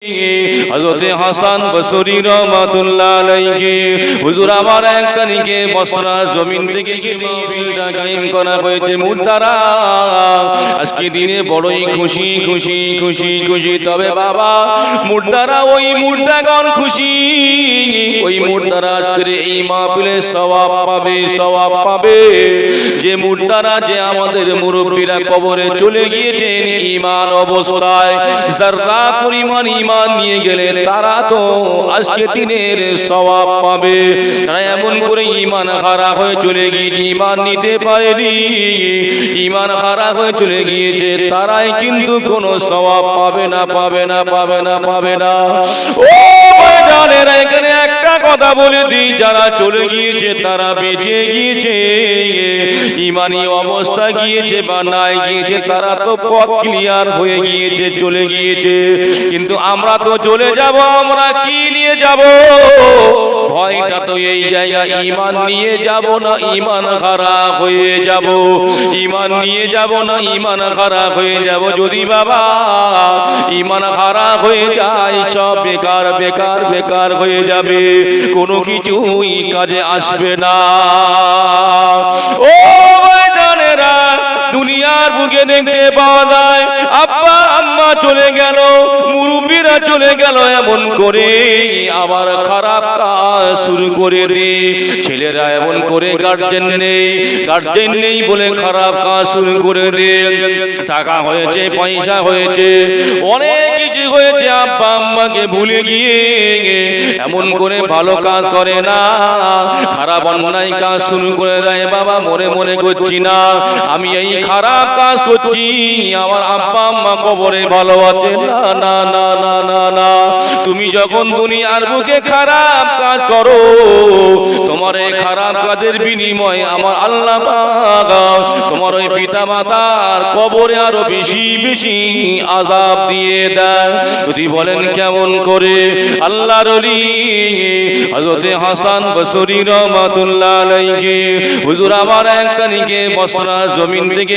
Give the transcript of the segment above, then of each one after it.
Yeah. হযরতে হাসান বসরি রহমাতুল্লাহ আলাইহি। হুজুর আমার এক তারিখে বসরা জমিন থেকে করা হয়েছে আজকে দিনে বড়ই খুশি খুশি খুশি খুশি। তবে বাবা ওই মুদ্দাগণ খুশি। ওই আজকে এই মাহফিলে সওয়াব পাবে সওয়াব পাবে। যে মুদ্দারা যে আমাদের মুরব্বীরা কবরে চলে গিয়েছেন, ঈমান অবস্থায়, যারা পরিমাণ ঈমান নিয়ে গেলে তারা তো আজকে দিনের সওয়াব পাবে। তারা এমন করে ঈমান খারাপ হয়ে চলে গিয়ে ঈমান নিতে পারেনি। ঈমান খারাপ হয়ে চলে গিয়েছে, তারাই কিন্তু কোনো সওয়াব পাবে না পাবে না পাবে না পাবে না। ও ভাইজানেরা এখানে একটা কথা বলে দিই, যারা চলে গিয়েছে, তারা বেঁচে গিয়েছে। ইমানি অবস্থা গিয়েছে বা নাই গিয়েছে, তারা তো পথ ক্লিয়ার হয়ে গিয়েছে, চলে গিয়েছে। কিন্তু আমরা তো চলে যাব, আমরা কি নিয়ে যাব? ভয়টা তো এই জায়গা ইমান নিয়ে যাব না ইমান খারাপ হয়ে যাব। ইমান নিয়ে যাব না ইমান খারাপ হয়ে যাব। যদি বাবা ইমান খারাপ হয়ে যায়, সব বেকার বেকার বেকার হয়ে যাবে। কোনো কিছুই কাজে আসবে না। ও দুনিয়ার বুকে দেখতে পাওয়া যায়। আব্বা, আম্মা চলে গেল, মুরব্বীরা চলে গেল এমন করে। আবার খারাপ কাজ শুরু করে দে। ছেলেরা এমন করে গার্জেন নেই। গার্জেন নেই বলে খারাপ কাজ শুরু করে দে। টাকা হয়েছে, পয়সা হয়েছে, অনেক কিছু হয়েছে। আব্বা, আম্মাকে ভুলে গিয়ে এমন করে ভালো কাজ করে না। খারাপ অন্যায় কাজ শুরু করে দেয়। বাবা মরে মনে করছি না। আমি এই খারাপ কাজ করছি। আমার আব্বা আম্মা কবরে ভালো আছে। না না না না না না। তুমি যখন দুনিয়ার বুকে খারাপ কাজ করো, তোমার এই খারাপ কাজের বিনিময়ে আমার আল্লাহ তোমার ওই পিতা মাতার কবরে আরও বেশি বেশি আজাব দিয়ে দেয়। যদি বলেন কেমন করে? আল্লাহ রলি হযরতে হাসান বসরি রহমাতুল্লাহ আলাইহি। হুজুর, আমার এক তারিখে বসরা জমিন থেকে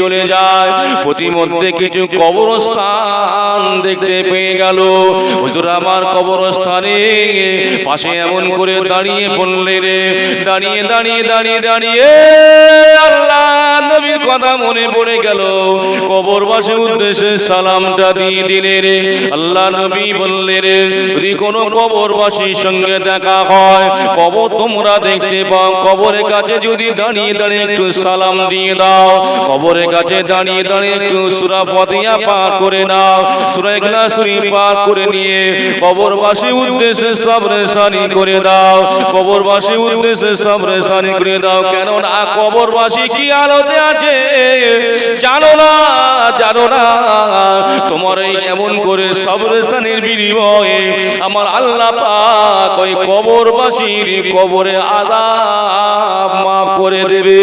চলে যায়। প্রতিমধ্যে কিছু কবরস্থান দেখতে পেয়ে গেল। হুজুর আমার কবরস্থানে পাশে এমন করে দাঁড়িয়ে বললে রে, দাঁড়িয়ে দাঁড়িয়ে দাঁড়িয়ে দাঁড়িয়ে, আল্লাহ নবীর কথা মনে পড়ে গেল। কবরবাসী উদ্দেশ্যে সালামটা দিয়ে দিলে রে, আল্লাহ নবী বললে রে, যদি কোনো কবরবাসীর সঙ্গে দেখা হয়, কবর তোমরা দেখতে পাও। কবরের কাছে যদি দাঁড়িয়ে দাঁড়িয়ে একটু সালাম দিয়ে দাও। কবরের কাছে দাঁড়িয়ে দাঁড়িয়ে একটু সুরা ফতিয়া পার করে নাও। সুরা ইখলাস শরীফ পার করে নিয়ে কবরবাসী উদ্দেশ্যে সবরে সানি করে দাও। কবরবাসী উদ্দেশ্যে সবরে সানি করে দাও। কেন না কবরবাসী কি আলোতে আছে? জানো না জানো না। তোমার এই এমন করে সবরে সানির বিনিময়ে আমার আল্লাহ পাক ওই কবরবাসীর কবরে আযাব মাফ করে দেবে।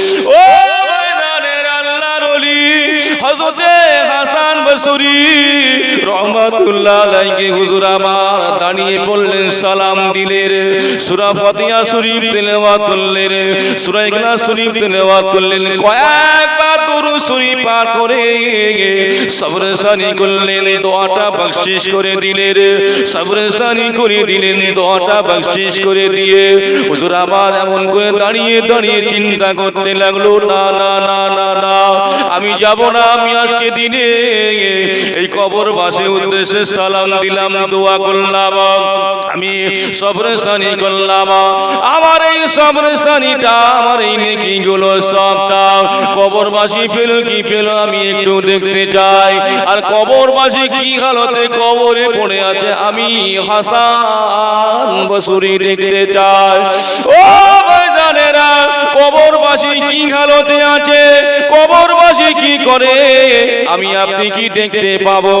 রহমাতুল্লাহ আলাইহি, হুজুর আমার দাঁড়িয়ে আমার এমন করে দাঁড়িয়ে দাঁড়িয়ে চিন্তা করতে লাগল, না না না না আমি যাব না, আমি আজকে দিনে এই কবর বাসে উদ্দেশ্যে সালাম দিলাম, দোয়া করলাম, আমি সবরে সানি করলাম। আমার এই সবরে সানিটা, আমার এই নেকি গুলো সবটা, কবরবাসী পেল কি পেল আমি একটু দেখতে চাই। আর কবরবাসী কি হালতে কবরে পড়ে আছে আমি হাসান বসুরি দেখতে চাই। ও ময়দানেরা কবরবাসী কি হালতে আছে? কবরবাসী কি করে? আমি আপনি কি দেখতে পাবো?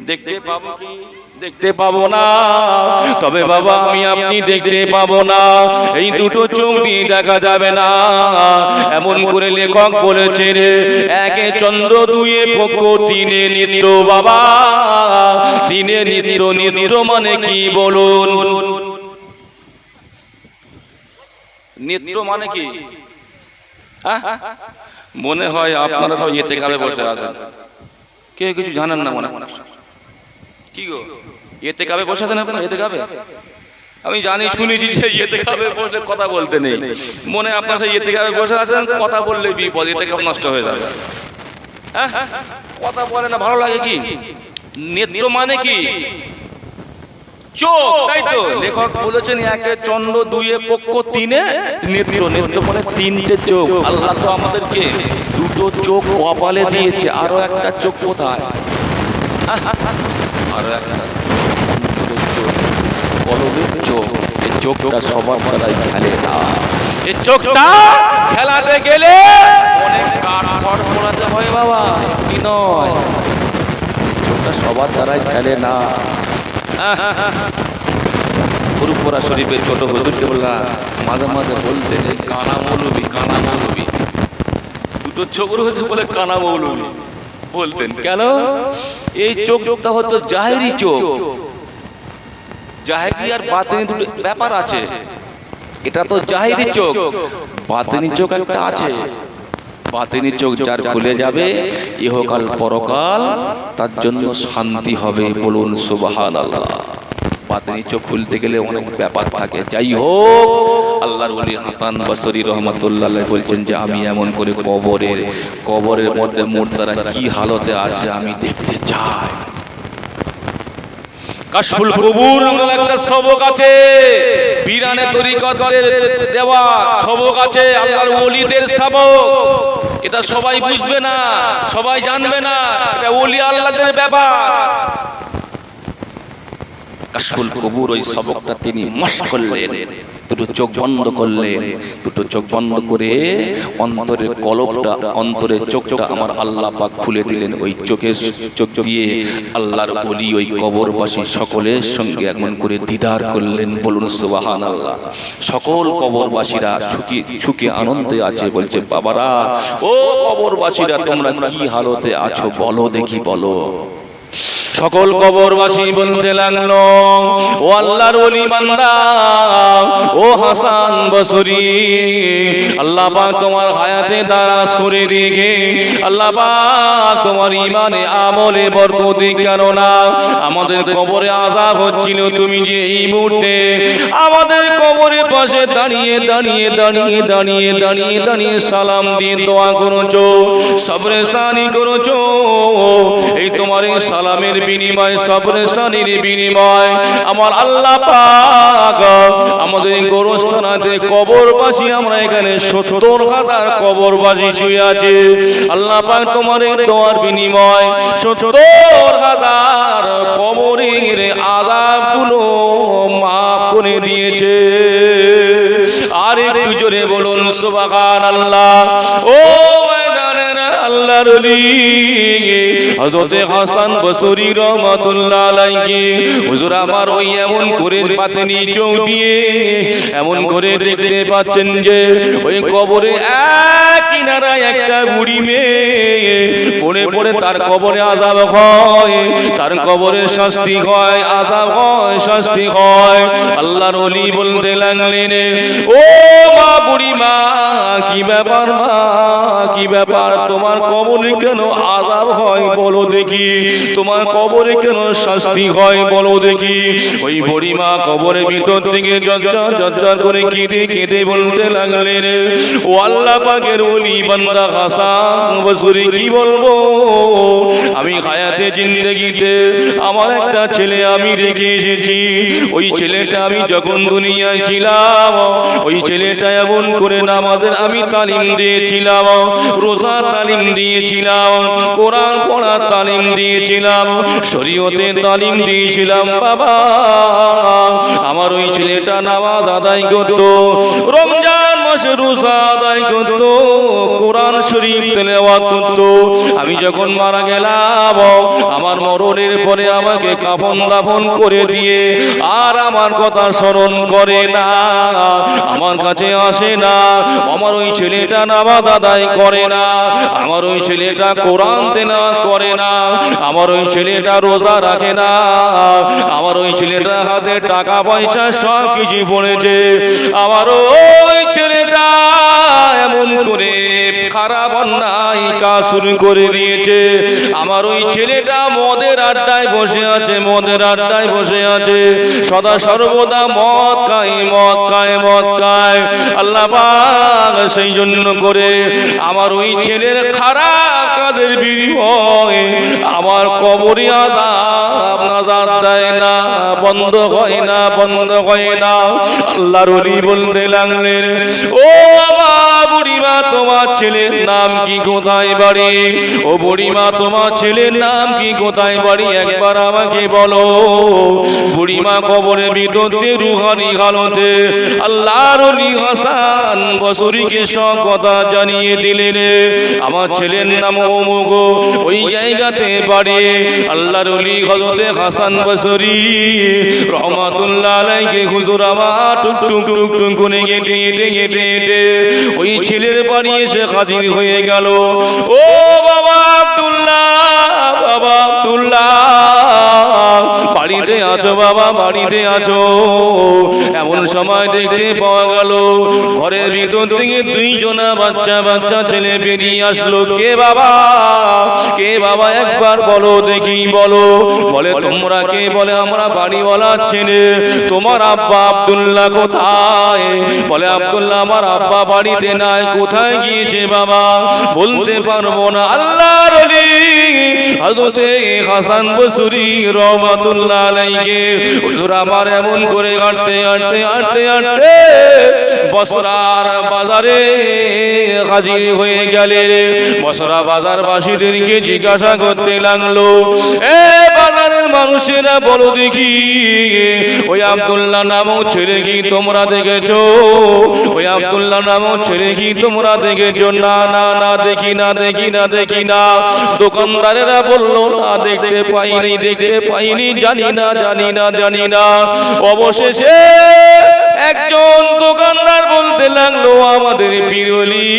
দেখতে পাবো কি? দেখতে পাবো না। তবে বাবা, আমি আপনি দেখতে পাবো না। এই দুটো চোখ দিয়ে দেখা যাবে না। এমন করে লেখক বলেছে রে একে চন্দ্র, দুয়ে পক্ষ তিনে নিত্য বাবা। তিনে নিত্য নিত্য মানে কি বলুন? নিত্য মানে কি? আহ? মনে হয় আপনারা সব ইয়েতে কাবে বসে আছেন। কেউ কিছু জানেন না মনে। কি গো? এতে কাবে বসে আছেন আপনারা? এতে কাবে আমি জানি শুনেছি যে ইয়েতে খাবে বসে কথা বলতে নেই। মনে আপনার সেই ইয়েতে খাবে বসে আছেন কথা বললে বিপদ এতে কাপ নষ্ট হয়ে যাবে? কথা বলে না ভালো লাগে কি? নেত্র মানে কি? চোখ তাই তো? লেখক বলেছেন একে চন্দ্র দুইয়ে পক্ষ তিনে নেত্র। নেত্র মানে তিনটে চোখ। আল্লাহ তো আমাদেরকে দুটো চোখ কপালে দিয়েছে। আরও একটা চোখ কোথায়? আরও একটা। অন্তরের চোখ। এই চোখটা সবার দ্বারাই খেলে না। এই চোখটা খেলাতে গেলে অনেক কাঠ পোড়াতে হয় বাবা? কি নয়? চোখটা সবার দ্বারাই খেলে না। ফুরফুরা শরীফের ছোট হুজুরকে বললাম মাঝে মাঝে বলতেন এই কানা মৌলবি কানা মৌলবি। দুটো চোখ রয়েছে বলে কানা মৌলবি বলতেন কেন? এই চোখটা হতো জাহেরি চোখ। জাহেরি আর বাতিনি দুটো ব্যাপার আছে। এটা তো জাহেরি চোখ। বাতিনি চোখ একটা আছে। বাতিনি চোখ যার খুলে যাবে, ইহকাল পরকাল তার জন্য শান্তি হবে বলুন সুবাহান আল্লাহ বাতিনি চোখ খুলতে গেলে অনেক ব্যাপার থাকে। যাই হোক, আল্লাহর ওলি হাসান বসরি রহমতুল্লাহ বলছেন যে, আমি এমন করে কবরের কবরের মধ্যে মুর্দারা কি হালতে আছে আমি দেখতে চাই। কাশফুল কবুর আমাদের একটা সবক আছে। বিরানে তরিকতদের দেওয়া সবক আছে আল্লাহর ওলিদের সবক। এটা সবাই বুঝবে না সবাই জানবে না এটা ওলি আল্লাহদের ব্যাপার। কাশফুল কবুর ওই সবকটা তিনি মাস করলেন। দুটো চোখ বন্ধ করলেন। দুটো চোখ বন্ধ করে অন্তরের কলবটা অন্তরের চোখটা আমার আল্লাহ পাক খুলে দিলেন। ওই চোখের চোখ দিয়ে আল্লাহর বলি ওই কবরবাসী সকলের সঙ্গে এমন করে দিদার করলেন। বলুন সুবাহান আল্লাহ সকল কবরবাসীরা সুখী, সুখে আনন্দে আছে। বলছে, বাবারা, ও কবরবাসীরা, তোমরা কি হালতে আছো? বলো দেখি, বলো। সকল কবরবাসী বলতে লাগল, ও আল্লাহর ওলি বান্দা, ও হাসান বসরি, আল্লাহ পাক তোমার হায়াতে দারাজ করে রেখে আল্লাহ পাক তোমার ইমানে আমলে বরকতি কেননা আমাদের কবরে আযাব হচ্ছিল তুমি যে এই মুহূর্তে। আমাদের কবরের পাশে দাঁড়িয়ে দাঁড়িয়ে দাঁড়িয়ে দাঁড়িয়ে দাঁড়িয়ে দাঁড়িয়ে সালাম দিয়ে দোয়া করেছ সবরে সানি করেছ। এই তোমার এই সালামের বিনিময় সবরেশানির বিনিময়। আমার আল্লাহ পাক আমাদের গোরস্থানাতে কবরবাসী, আমরা এখানে সত্তর হাজার কবরবাসী শুয়ে আছে। আল্লাহ পাক তোমার দোয়ার বিনিময়, সত্তর হাজার কবরের আযাবগুলো মাফ করে দিয়েছে। আর একটু জোরে বলুন সুবহান আল্লাহ ও আল্লাহর হযরতে হাসান বসরি রহমাতুল্লাহ আলাইহি। হুজুর, আমার ওই এমন করে পাতনি চোখ দিয়ে এমন করে দেখতে পাচ্ছেন যে ওই কবরে এক কিনারায় একটা বুড়ি মেয়ে। পড়ে পড়ে তার কবরে আযাব হয়। তার কবরে শাস্তি হয় আযাব হয় শাস্তি হয়। আল্লাহর ওলি বলতে লাগলেন ও মা বুড়ি মা কি ব্যাপার মা? কি ব্যাপার? তোমার কবরে কেন আযাব হয় বলো দেখি। তোমার কবরে কেন শাস্তি হয় বলো দেখি। ওই বুড়ি মা কবরের ভিতর থেকে জজ্জর জজ্জর করে কেঁদে কেঁদে বলতে লাগলেন ও আল্লাহ পাকের ওলি বান্দা হাসান কি বলব? আমি হায়াতে জিন্দগিতে আমার একটা ছেলে আমি রেখে এসেছি। ওই ছেলেটা আমি যখন দুনিয়ায় ছিলাম, ওই ছেলেটা এমন করে নামাজের আমি তালিম দিয়েছিলাম, রোজা তালিম দিয়েছিলাম, কোরআন পড়া তালিম দিয়েছিলাম, শরীয়তে তালিম দিয়েছিলাম। বাবা, আমার ওই ছেলেটা নামাজ আদায় করতো। রমজান মাসে রোজা আদায় করত, কোরআন শরীফ তেলাওয়াত করত। আমি যখন মারা গেলাম, আমার মরণের পরে আমাকে কাফন দাফন করে দিয়ে আর আমার কথা স্মরণ করে না, আমার কাছে আসে না, আমার ওই ছেলেটা নামাজ আদায় করে না, আমার ওই ছেলেটা কোরআন তেলাওয়াত করে না, আমার ওই ছেলেটা রোজা রাখে না, আমার ওই ছেলেটা হাতে টাকা পয়সা সব কিছু পড়েছে। আমার ওই ছেলেটা এমন করে খারাপ অন্যায় কাজ শুরু করে দিয়েছে। আমার ওই ছেলেটা মদের আড্ডায় বসে আছে, মদের আড্ডায় বসে আছে। সদা সর্বদা মদ খায় মদ খায় মদ খায়। আল্লাহ সেই জন্য করে আমার ওই ছেলের খারাপ কাজের বিনিময়ে আমার কবরে আদাব নাজার দেয় না, বন্ধ হয় না, বন্ধ হয় না। আল্লাহর বলতে লাগলেন, ও আমার বুড়িমা, তোমার ছেলের নাম কি কোথায় বাড়ি? ও বুড়িমা, তোমার ছেলের নাম কি কোথায় বাড়ি? একবার আমাকে বলো। বুড়িমা কবরে বিদতে রুহানি হালতে, আল্লাহর হাসান বসরিকে সব কথা জানিয়ে দিলেন। আমার ছেলের নাম অমুগ ওই জায়গাতে বাড়ি। আল্লাহর হজরতে হাসান বসরি, রহমাতুল্লাহ আলাইকে হুজুর আমার টুক টুক টুক টুক করে গেটে গেটে গেটে গেটে। ওই ছেলের বাড়ি এসে হাজির হয়ে গেল। ও বাবা আব্দুল্লাহ! বাবা বাড়িতে আছো বাবা, বাড়িতে আছো। এমন সময় দেখতে পাওয়া গেল, ঘরের ভিতর থেকে দুইজনা বাচ্চা বাচ্চা ছেলে বেরিয়ে আসলো। কে বাবা? কে বাবা? একবার বলো, দেখি বলো। বলে, তোমরা কে? বলে, আমরা বাড়িওয়ালা ছেলে। তোমার আব্বা আব্দুল্লাহ কোথায়? বলে, আব্দুল্লাহ, আমার আব্বা বাড়িতে নাই। কোথায় গিয়েছে বাবা? বলতে পারব না। আল্লাহর ওলি হযরতে হাসান বসরি রহমাতুল্লাহ আলাইহি, হুজুর আমার এমন করে হাঁটতে হাঁটতে হাঁটতে হাঁটতে বসরার বাজারে হাজির হয়ে গেলেন। বসরা বাজার বাসীদেরকে জিজ্ঞাসা করতে লাগল, এ বাজারের মানুষেরা বলো দেখি, ওই আবদুল্লাহ নামও ছেড়ে কি তোমরা দেখেছ? ওই আবদুল্লাহ নামও ছেড়ে কি তোমরা দেখেছ? না না না, দেখি না দেখি না দেখি না। দোকানদারেরা বলল, না, দেখতে পাইনি দেখতে পাইনি, জানি না জানি না জানি না। অবশেষে একজন দোকানদার বলতে লাগল আমাদের পিরলি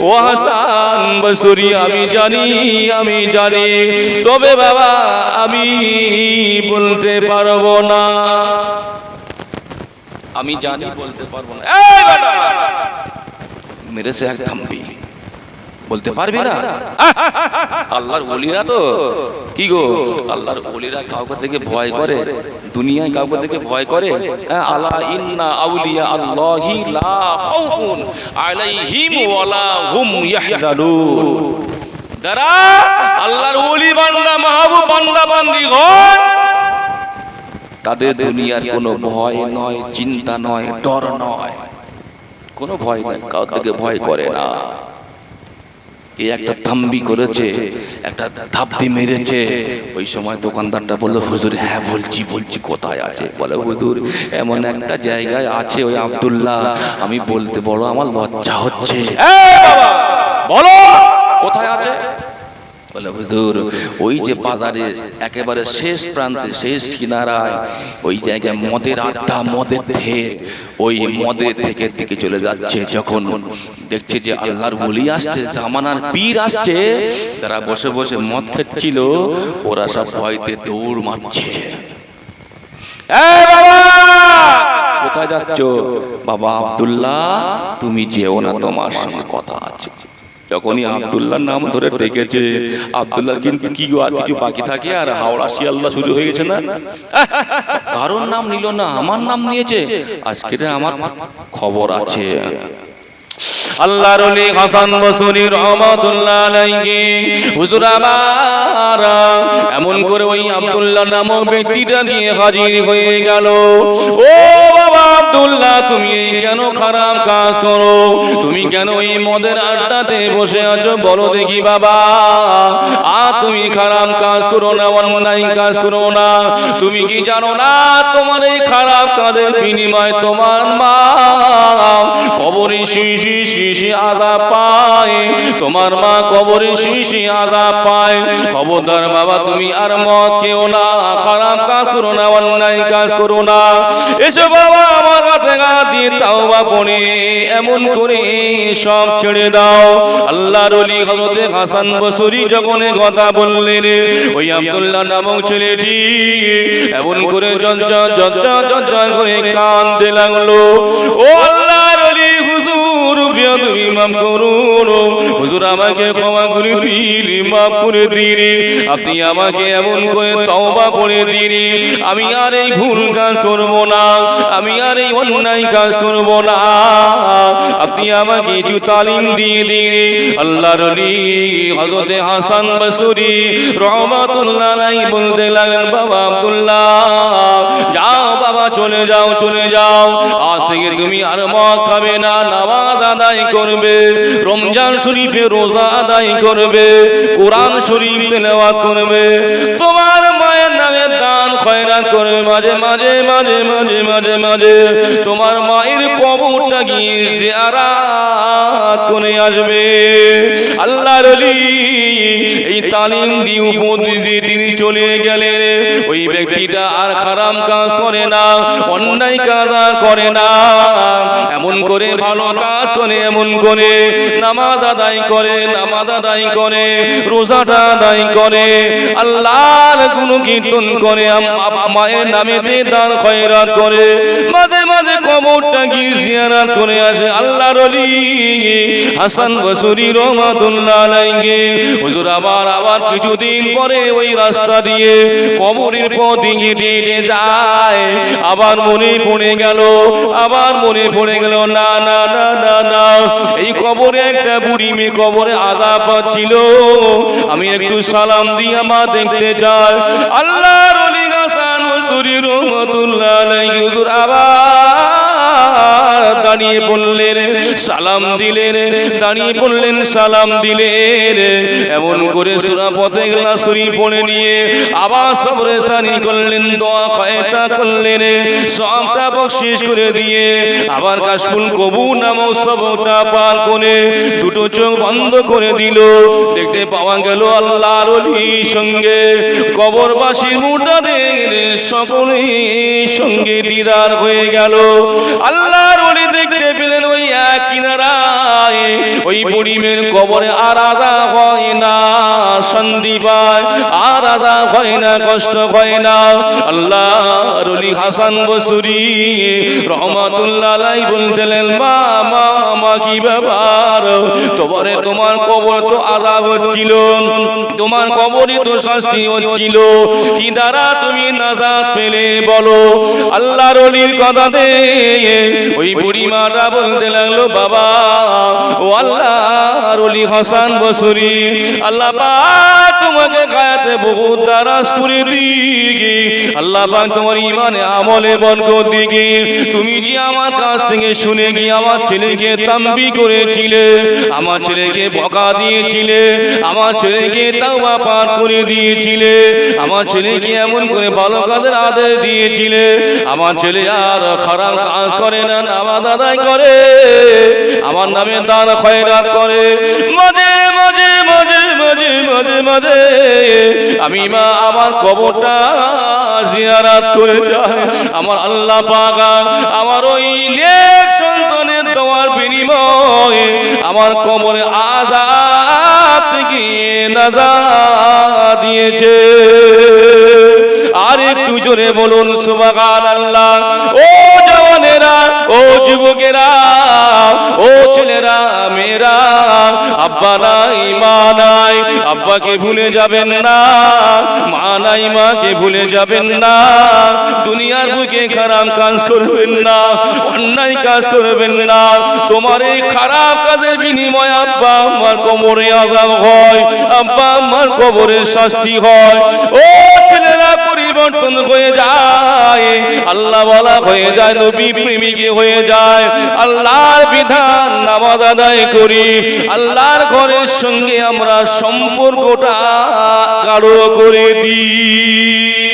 ও হাসান বসুরি আমি জানি আমি জানি তবে বাবা আমি বলতে পারব না। আমি জানি বলতে পারব না! মেরেছে এক থাম্পি বলতে পারবি না? আল্লাহর ওলিরা তো। কি গো? আল্লাহর ওলিরা কাউকে থেকে ভয় করে? দুনিয়ায় কাউকে থেকে ভয় করে? হ্যাঁ, আলা ইন্না আউলিয়া আল্লাহি লা খাউফুন আলাইহিম ওয়ালা হুম ইয়াহজানুন। যারা আল্লাহর ওলি বান্দা মাহবুব বান্দা বান্দি ঘর তাদের দুনিয়ার কোনো ভয় নয় চিন্তা নয় ডর নয়। কোনো ভয় নয় কাউ থেকে ভয় করে না। এই একটা থাম্বি করেছে, একটা ধাপদি মেরেছে। ওই সময় দোকানদারটা বলল, হুজুর হ্যাঁ বলছি বলছি, কোথায় আছে? বলে, হুজুর, এমন একটা জায়গায় আছে ওই আবদুল্লাহ। আমি বলতে বড় আমার লজ্জা হচ্ছে। বলো, কোথায় আছে? বলে হুজুর ওই যে বাজারে একেবারে শেষ প্রান্তে শেষ কিনারায় ওই জায়গায় মদের আড্ডা মদের থেকে ওই মদের থেকে দিকে চলে যাচ্ছে। যখন দেখছে যে আল্লাহর বলি আসছে জামানার পীর আসছে তারা বসে বসে মদ খাচ্ছিল ওরা সব ভয়তে দৌড় মারছে। কোথায় যাচ্ছ? বাবা আব্দুল্লাহ তুমি যেও না তোমার সঙ্গে কথা আছে। যখনই আব্দুল্লাহর নাম ধরে ডেকেছে আবদুল্লাহ কিন্তু কি আর কিছু বাকি থাকে? আর হাওড়া শিয়াল্লা শুরু হয়ে গেছে না? কারোর নাম নিল না আমার নাম নিয়েছে আজকে আমার খবর আছে। আল্লাহর ওলি হাসান বসরি রহমাতুল্লাহ আলাইহি। হুজুর আমার, এমন করে ওই আব্দুল্লাহ নামক ব্যক্তিটা দিয়ে হাজির হয়ে গেল। ও বাবা আব্দুল্লাহ, তুমি কেন খারাপ কাজ করো? তুমি কেন এই মদের আড্ডাতে বসে আছো? বলো দেখি বাবা। আ তুমি খারাপ কাজ করো না, অন্যায় কাজ করো না। তুমি কি জানো না, তোমার এই খারাপ কাজের বিনিময় তোমার মা কবরে শিশি শিশি আদা পায়। তোমার মা কবরে শিশি আদা পায়। খবরদার বাবা, তুমি আর কেউ না, খারাপ কাজ করো না, অন্যায় কাজ করো না। এসে বাবা, আমার হাতে গা দিয়ে তাও বা পড়ে। এমন করে সব ছেড়ে দাও। আল্লাহর অলি হজরতে হাসান বসুরি যখন কথা বললেন, ওই আব্দুল্লাহ নামক ছেলেটি এমন করে জজ্জা জজ্জা জজ্জা করে কান্দতে লাগল। ও আল্লাহর তুমি মাফ করুন হুজুর আমাকে ক্ষমা করে দিন, মাফ করে দিন। আপনি আমাকে এমন করে তওবা করে দিন। আমি আর এই ভুল কাজ করব না, আমি আর এই অন্যায় কাজ করব না। আপনি আমাকে কিছু তালিম দিয়ে দিন। আল্লাহর অলি হযরতে হাসান বসরি রহমাতুল্লাহ বলতে লাগলেন, বাবা আব্দুল্লাহ বাবা, চলে যাও চলে যাও। আজ থেকে তুমি আর মদ খাবে না, নামাজ আদায় করবে। রমজান শরীফে রোজা আদায় করবে, কোরআন শরীফ তেলাওয়াত করবে। তোমার মায়ের নামে দান খয়রাত করবে, মাঝে মাঝে মাঝে মাঝে মাঝে মাঝে। তোমার মায়ের কবরটা গিয়ে জিয়ারাত করে আসবে? আল্লাহর এই তালিম দিয়ে উপদেশ দিয়ে তিনি চলে গেলেন। ওই ব্যক্তিটা আর খারাপ কাজ করে না, অন্যায় কাজ আর করে না। এমন করে ভালো কাজ করে, এমন করে নামাজ আদায় করে, নামাজ আদায় করে, রোজাটা আদায় করে, আল্লাহর গুণ কীর্তন করে মায়ের নামে দান খয়রাত করে, মাঝে মাঝে কবরটা গিয়ে জিয়ারাত করে আসে আল্লাহর অলি হাসান বসুরি রহমাতুল্লাহ আলাইহি। হুজুর, আবার আবার কিছুদিন পরে ওই রাস্তা দিয়ে কবরের পথ দিয়ে যায়। আবার মনে পড়ে গেল, আবার মনে পড়ে গেল, না না না না না। এই কবরে একটা বুড়ি মেয়ে কবরে আদা পাচ্ছিল। আমি একটু সালাম দিয়ে আমার দেখতে যাই আল্লাহর অলি বসুরি রহমাতুল্লাহ আলাইহি। হুজুর, আবার দাঁড়িয়ে পড়লেন সালাম দিলেন, দাঁড়িয়ে পড়লেন, সালাম দিলেন। এমন করে সুরা পথে গেলা সুরি পড়ে নিয়ে আবার সবরে সানি করলেন, দোয়া কয়টা করলেন, সবটা বকশিস করে দিয়ে আবার কাশফুল কবু নামক সবটা পার করে দুটো চোখ বন্ধ করে দিল। দেখতে পাওয়া গেল আল্লাহর সঙ্গে কবরবাসীর মুর্দাদের সকলে সঙ্গে দিদার হয়ে গেল। আল্লাহর দেখতে পেলেন ওই এক কিনারায় ওই বুড়িমের কবরে হয় না হয় না, কষ্ট হয় না। আল্লাহর অলি হাসান বসুরি রহমাতুল্লাহ বলতেলেন, মা কি ব্যাপার? তোমারে তোমার কবর তো আদা হচ্ছিল, তোমার কবরে তো শাস্তি হচ্ছিল। কি দ্বারা তুমি নাজাত পেলে বলো? আল্লাহর অলির কথা দে ওই বুড়ি মাটা বলতে লাগল অলি হাসান বসুরি। আল্লাহ পাক তোমাকে খায়াতে বহুত দারাজ করে দিগি আল্লাহ পাক তোমার ইমানে আমলে বরকত দিগি তুমি যে আমার কাছ থেকে শুনে গিয়ে আমার ছেলেকে তাম্বি করেছিলে, আমার ছেলেকে বকা দিয়েছিলে, আমার ছেলেকে তাওবা পার করে দিয়েছিলে, আমার ছেলেকে এমন করে ভালো কাজের আদেশ দিয়েছিলে, আমার ছেলে আর খারাপ কাজ করে না, নামাজ আদায় করে। আমার নামে দান খয়রাত করে। মাঝে মাঝে মাঝে মাঝে মাঝে মাঝে। আমি মা আমার কবরটা জিয়ারাত করে যায় আমার আল্লাহ পাকা আমার ওই নেক সন্তানের দেওয়ার বিনিময়ে আমার কবরে আজাব থেকে নাজা দিয়েছে। আর একটু জোরে বলুন সুবাগান আল্লাহ ও ও যুবকেরা, ও ছেলেরা, মেয়েরা, আব্বা নাই, মা নাই, আব্বাকে ভুলে যাবেন না, মা নাই, মাকে ভুলে যাবেন না, দুনিয়ার বুকে খারাপ কাজ করবেন না, অন্যায় কাজ করবেন না, তোমার এই খারাপ কাজের বিনিময় আব্বা আমার কোমরে আজাব হয়, আব্বা আমার কবরে শাস্তি হয়। ও ছেলেরা পরিবর্তন হয়ে যায়, আল্লাহ বলা হয়ে যায়, নবী প্রেমিকে হয়ে যায়। আল্লাহর বিধান নামাজ আদায় করি, আল্লাহর ঘরের সঙ্গে আমরা সম্পর্কটা গাঢ় করে দিই।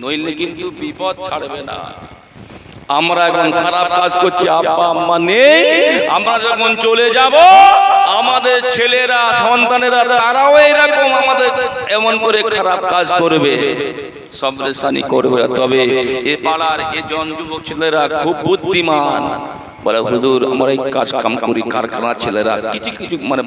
নইলে কিন্তু বিপদ ছাড়বে না। আমরা এখন খারাপ কাজ করছি আব্বা আম্মা নেই। আমরা যখন চলে যাব, আমাদের ছেলেরা, সন্তানেরা, তারাও এরকম আমাদের এমন করে খারাপ কাজ করবে। সবরেশানি করবে তবে এ পাড়ার এ জন যুবক ছেলেরা খুব বুদ্ধিমান। বলে, হুজুর, আমরা এই কাজ কাম করি কারখানা ছেলেরা, কিছু কিছু মানে